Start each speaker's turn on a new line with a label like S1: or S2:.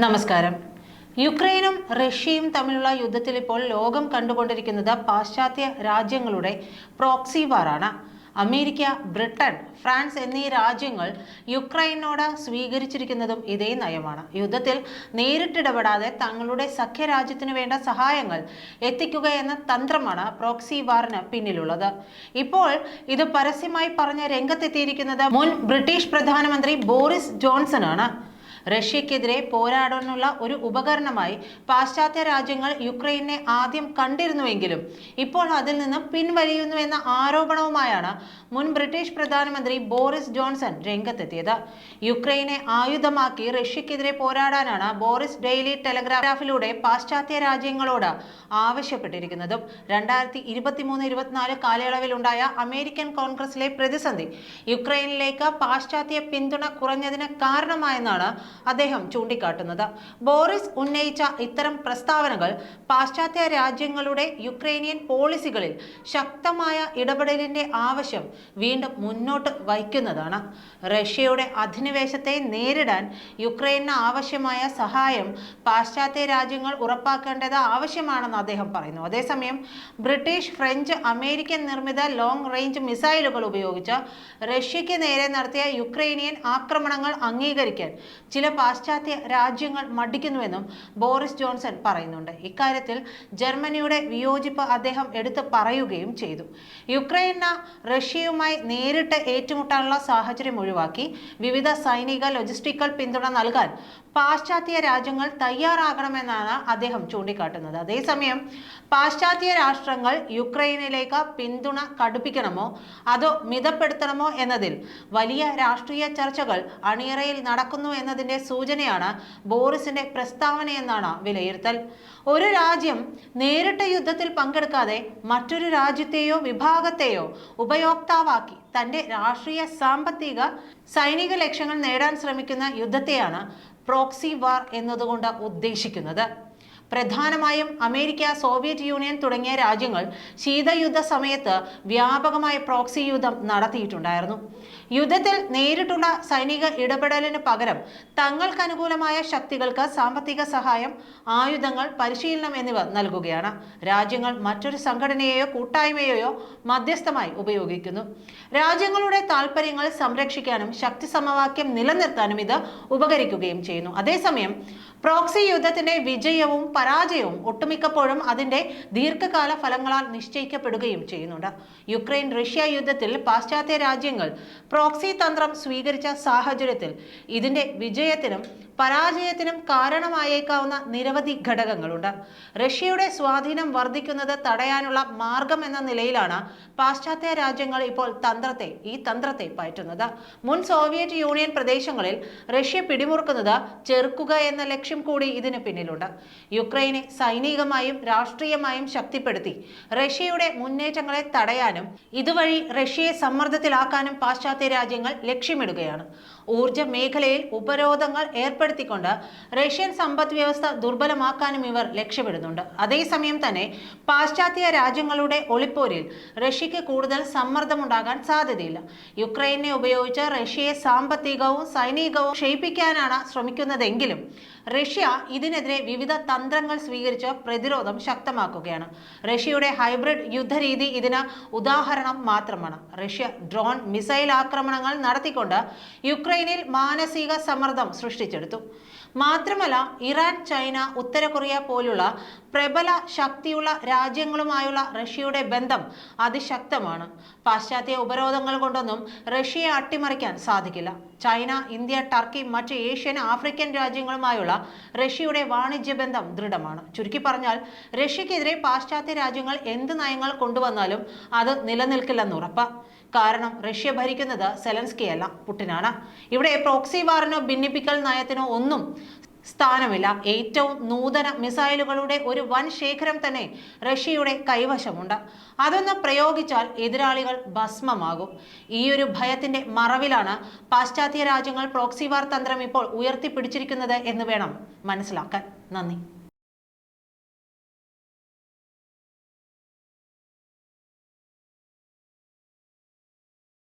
S1: നമസ്കാരം. യുക്രൈനും റഷ്യയും തമ്മിലുള്ള യുദ്ധത്തിൽ ഇപ്പോൾ ലോകം കണ്ടുകൊണ്ടിരിക്കുന്നത് പാശ്ചാത്യ രാജ്യങ്ങളുടെ പ്രോക്സി വാറാണ് അമേരിക്ക ബ്രിട്ടൻ ഫ്രാൻസ് എന്നീ രാജ്യങ്ങൾ യുക്രൈനോട് സ്വീകരിച്ചിരിക്കുന്നതും ഇതേ നയമാണ്. യുദ്ധത്തിൽ നേരിട്ടിടപെടാതെ തങ്ങളുടെ സഖ്യരാജ്യത്തിനു വേണ്ട സഹായങ്ങൾ എത്തിക്കുക എന്ന തന്ത്രമാണ് പ്രോക്സി വാറിന് പിന്നിലുള്ളത്. ഇപ്പോൾ ഇത് പരസ്യമായി പറഞ്ഞ് രംഗത്തെത്തിയിരിക്കുന്നത് മുൻ ബ്രിട്ടീഷ് പ്രധാനമന്ത്രി ബോറിസ് ജോൺസൺ ആണ്. റഷ്യക്കെതിരെ പോരാടാനുള്ള ഒരു ഉപകരണമായി പാശ്ചാത്യ രാജ്യങ്ങൾ യുക്രൈനെ ആദ്യം കണ്ടിരുന്നുവെങ്കിലും ഇപ്പോൾ അതിൽ നിന്ന് പിൻവലിയുന്നുവെന്ന ആരോപണവുമായാണ് മുൻ ബ്രിട്ടീഷ് പ്രധാനമന്ത്രി ബോറിസ് ജോൺസൺ രംഗത്തെത്തിയത്. യുക്രൈനെ ആയുധമാക്കി റഷ്യക്കെതിരെ പോരാടാനാണ് ബോറിസ് ഡെയിലി ടെലഗ്രാഫിലൂടെ പാശ്ചാത്യ രാജ്യങ്ങളോട് ആവശ്യപ്പെട്ടിരിക്കുന്നതും. രണ്ടായിരത്തി ഇരുപത്തിമൂന്ന് ഇരുപത്തിനാല് കാലയളവിലുണ്ടായ അമേരിക്കൻ കോൺഗ്രസിലെ പ്രതിസന്ധി യുക്രൈനിലേക്ക് പാശ്ചാത്യ പിന്തുണ കുറഞ്ഞതിന് കാരണമായെന്നാണ് അദ്ദേഹം ചൂണ്ടിക്കാട്ടുന്നത്. ബോറിസ് ഉന്നയിച്ച ഇത്തരം പ്രസ്താവനകൾ പാശ്ചാത്യ രാജ്യങ്ങളുടെ യുക്രൈനിയൻ പോളിസികളിൽ ശക്തമായ ഇടപെടലിന്റെ ആവശ്യം വീണ്ടും മുന്നോട്ട് വയ്ക്കുന്നതാണ്. റഷ്യയുടെ അധിനിവേശത്തെ നേരിടാൻ യുക്രൈന് ആവശ്യമായ സഹായം പാശ്ചാത്യ രാജ്യങ്ങൾ ഉറപ്പാക്കേണ്ടത് ആവശ്യമാണെന്ന് അദ്ദേഹം പറയുന്നു. അതേസമയം ബ്രിട്ടീഷ് ഫ്രഞ്ച് അമേരിക്കൻ നിർമ്മിത ലോങ് റേഞ്ച് മിസൈലുകൾ ഉപയോഗിച്ച് റഷ്യയ്ക്ക് നേരെ നടത്തിയ യുക്രൈനിയൻ ആക്രമണങ്ങൾ അംഗീകരിക്കാൻ ചില പാശ്ചാത്യ രാജ്യങ്ങൾ മടിക്കുന്നുവെന്നും ബോറിസ് ജോൺസൺ പറയുന്നുണ്ട്. ഇക്കാര്യത്തിൽ ജർമ്മനിയുടെ വിയോജിപ്പ് അദ്ദേഹം എടുത്തു പറയുകയും ചെയ്തു. യുക്രൈന് റഷ്യയുമായി നേരിട്ട് ഏറ്റുമുട്ടാനുള്ള സാഹചര്യം ഒഴിവാക്കി വിവിധ സൈനിക ലോജിസ്റ്റിക്കൽ പിന്തുണ നൽകാൻ പാശ്ചാത്യ രാജ്യങ്ങൾ തയ്യാറാകണമെന്നാണ് അദ്ദേഹം ചൂണ്ടിക്കാട്ടുന്നത്. അതേസമയം പാശ്ചാത്യ രാഷ്ട്രങ്ങൾ യുക്രൈനിലേക്ക് പിന്തുണ കടുപ്പിക്കണമോ അതോ മിതപ്പെടുത്തണമോ എന്നതിൽ വലിയ രാഷ്ട്രീയ ചർച്ചകൾ അണിയറയിൽ നടക്കുന്നു എന്നതിന്റെ സൂചനയാണ് ബോറിസിന്റെ പ്രസ്താവനയെന്നാണ് വിലയിരുത്തൽ. ഒരു രാജ്യം നേരിട്ട യുദ്ധത്തിൽ പങ്കെടുക്കാതെ മറ്റൊരു രാജ്യത്തെയോ വിഭാഗത്തെയോ ഉപയോക്താവാക്കി തന്റെ രാഷ്ട്രീയ സാമ്പത്തിക സൈനിക ലക്ഷ്യങ്ങൾ നേടാൻ ശ്രമിക്കുന്ന യുദ്ധത്തെയാണ് പ്രോക്സി വാർ എന്നതുകൊണ്ട് ഉദ്ദേശിക്കുന്നത്. പ്രധാനമായും അമേരിക്ക സോവിയറ്റ് യൂണിയൻ തുടങ്ങിയ രാജ്യങ്ങൾ ശീതയുദ്ധ സമയത്ത് വ്യാപകമായ പ്രോക്സി യുദ്ധം നടത്തിയിട്ടുണ്ടായിരുന്നു. യുദ്ധത്തിൽ നേരിട്ടുള്ള സൈനിക ഇടപെടലിന് പകരം തങ്ങൾക്ക് അനുകൂലമായ ശക്തികൾക്ക് സാമ്പത്തിക സഹായം ആയുധങ്ങൾ പരിശീലനം എന്നിവ നൽകുകയാണ്. രാജ്യങ്ങൾ മറ്റൊരു സംഘടനയെയോ കൂട്ടായ്മയെയോ മധ്യസ്ഥമായി ഉപയോഗിക്കുന്നു. രാജ്യങ്ങളുടെ താൽപ്പര്യങ്ങൾ സംരക്ഷിക്കാനും ശക്തി സമവാക്യം നിലനിർത്താനും ഇത് ഉപകരിക്കുകയും ചെയ്യുന്നു. അതേസമയം പ്രോക്സി യുദ്ധത്തിന്റെ വിജയവും പരാജയവും ഒട്ടുമിക്കപ്പോഴും അതിന്റെ ദീർഘകാല ഫലങ്ങളാൽ നിശ്ചയിക്കപ്പെടുകയും ചെയ്യുന്നുണ്ട്. യുക്രൈൻ റഷ്യ യുദ്ധത്തിൽ പാശ്ചാത്യ രാജ്യങ്ങൾ പ്രോക്സി തന്ത്രം സ്വീകരിച്ച സാഹചര്യത്തിൽ ഇതിന്റെ വിജയത്തിനും പരാജയത്തിനും കാരണമായേക്കാവുന്ന നിരവധി ഘടകങ്ങളുണ്ട്. റഷ്യയുടെ സ്വാധീനം വർദ്ധിക്കുന്നത് തടയാനുള്ള മാർഗം എന്ന നിലയിലാണ് പാശ്ചാത്യ രാജ്യങ്ങൾ ഇപ്പോൾ തന്ത്രത്തെ ഈ തന്ത്രത്തെ പയറ്റുന്നത്. മുൻ സോവിയറ്റ് യൂണിയൻ പ്രദേശങ്ങളിൽ റഷ്യ പിടിമുറുക്കുന്നത് ചെറുക്കുക എന്ന ലക്ഷ്യം കൂടി ഇതിന് പിന്നിലുണ്ട്. യുക്രൈനെ സൈനികമായും രാഷ്ട്രീയമായും ശക്തിപ്പെടുത്തി റഷ്യയുടെ മുന്നേറ്റങ്ങളെ തടയാനും ഇതുവഴി റഷ്യയെ സമ്മർദ്ദത്തിലാക്കാനും പാശ്ചാത്യ രാജ്യങ്ങൾ ലക്ഷ്യമിടുകയാണ്. ഊർജ മേഖലയിൽ ഉപരോധങ്ങൾ ഏർപ്പെടുത്തിക്കൊണ്ട് റഷ്യൻ സമ്പദ് വ്യവസ്ഥ ദുർബലമാക്കാനും ഇവർ ലക്ഷ്യമിടുന്നുണ്ട്. അതേസമയം തന്നെ പാശ്ചാത്യ രാജ്യങ്ങളുടെ ഒളിപ്പോരിൽ റഷ്യക്ക് കൂടുതൽ സമ്മർദ്ദമുണ്ടാകാൻ സാധ്യതയില്ല. യുക്രൈനെ ഉപയോഗിച്ച് റഷ്യയെ സാമ്പത്തികവും സൈനികവും ക്ഷയിപ്പിക്കാനാണ് ശ്രമിക്കുന്നതെങ്കിലും റഷ്യ ഇതിനെതിരെ വിവിധ തന്ത്രങ്ങൾ സ്വീകരിച്ച് പ്രതിരോധം ശക്തമാക്കുകയാണ്. റഷ്യയുടെ ഹൈബ്രിഡ് യുദ്ധരീതി ഇതിന് ഉദാഹരണം മാത്രമാണ്. റഷ്യ ഡ്രോൺ മിസൈൽ ആക്രമണങ്ങൾ നടത്തിക്കൊണ്ട് യുക്രൈനിൽ മാനസിക സമ്മർദ്ദം സൃഷ്ടിച്ചെടുത്തു. മാത്രമല്ല ഇറാൻ ചൈന ഉത്തര കൊറിയ പോലുള്ള പ്രബല ശക്തിയുള്ള രാജ്യങ്ങളുമായുള്ള റഷ്യയുടെ ബന്ധം അതിശക്തമാണ്. പാശ്ചാത്യ ഉപരോധങ്ങൾ കൊണ്ടൊന്നും റഷ്യയെ അട്ടിമറിക്കാൻ സാധിക്കില്ല. ചൈന ഇന്ത്യ ടർക്കി മറ്റ് ഏഷ്യൻ ആഫ്രിക്കൻ രാജ്യങ്ങളുമായുള്ള റഷ്യയുടെ വാണിജ്യ ബന്ധം ദൃഢമാണ്. ചുരുക്കി പറഞ്ഞാൽ റഷ്യക്കെതിരെ പാശ്ചാത്യ രാജ്യങ്ങൾ എന്ത് നയങ്ങൾ കൊണ്ടുവന്നാലും അത് നിലനിൽക്കില്ലെന്ന് ഉറപ്പ്. കാരണം റഷ്യ ഭരിക്കുന്നത് സെലൻസ്കിയല്ല പുട്ടിനാണ്. ഇവിടെ പ്രോക്സി വാറിനോ ഭിന്നിപ്പിക്കൽ നയത്തിനോ ഒന്നും സ്ഥാനമില്ല. ഏറ്റവും നൂതന മിസൈലുകളുടെ ഒരു വൻ ശേഖരം തന്നെ റഷ്യയുടെ കൈവശമുണ്ട്. അതൊന്ന് പ്രയോഗിച്ചാൽ എതിരാളികൾ ഭസ്മമാകും. ഈ ഒരു ഭയത്തിന്റെ മറവിലാണ് പാശ്ചാത്യ രാജ്യങ്ങൾ പ്രോക്സിവാർ തന്ത്രം ഇപ്പോൾ ഉയർത്തിപ്പിടിച്ചിരിക്കുന്നത് എന്ന് വേണം മനസ്സിലാക്കാൻ. നന്ദി.